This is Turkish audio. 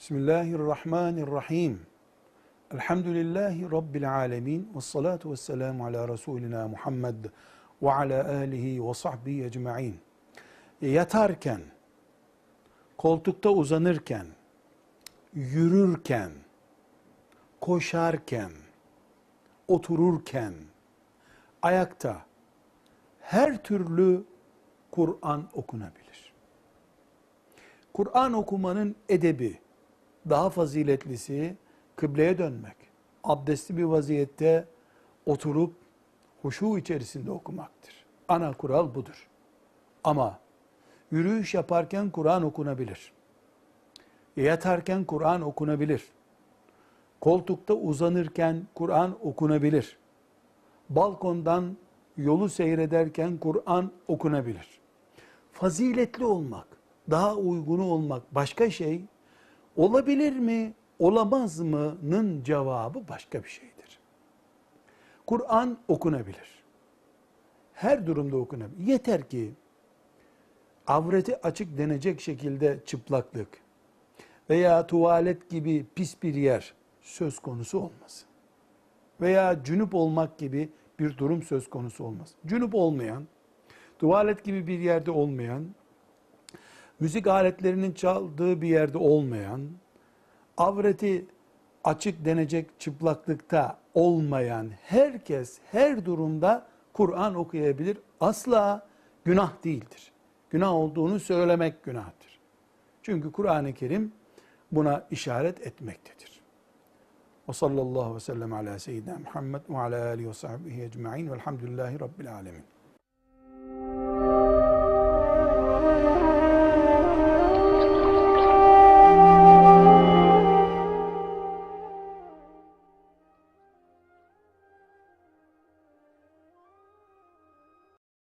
Bismillahirrahmanirrahim. Elhamdülillahi Rabbil alemin. Ve salatu ve selamu ala Resulina Muhammed ve ala alihi ve sahbihi ecma'in. Yatarken, koltukta uzanırken, yürürken, koşarken, otururken, ayakta her türlü Kur'an okunabilir. Kur'an okumanın edebi, daha faziletlisi kıbleye dönmek, abdestli bir vaziyette oturup huşu içerisinde okumaktır. Ana kural budur. Ama yürüyüş yaparken Kur'an okunabilir. Yatarken Kur'an okunabilir. Koltukta uzanırken Kur'an okunabilir. Balkondan yolu seyrederken Kur'an okunabilir. Faziletli olmak, daha uygunu olmak başka şey. Olabilir mi, olamaz mı'nın cevabı başka bir şeydir. Kur'an okunabilir. Her durumda okunabilir. Yeter ki avreti açık denecek şekilde çıplaklık veya tuvalet gibi pis bir yer söz konusu olmasın. Veya cünüp olmak gibi bir durum söz konusu olmaz. Cünüp olmayan, tuvalet gibi bir yerde olmayan, müzik aletlerinin çaldığı bir yerde olmayan, avreti açık denecek çıplaklıkta olmayan herkes her durumda Kur'an okuyabilir. Asla günah değildir. Günah olduğunu söylemek günahtır. Çünkü Kur'an-ı Kerim buna işaret etmektedir. Ve sallallahu ve sellem ala seyyidina Muhammed ve ala alihi ve sahbihi ecma'in velhamdülillahi rabbil alemin.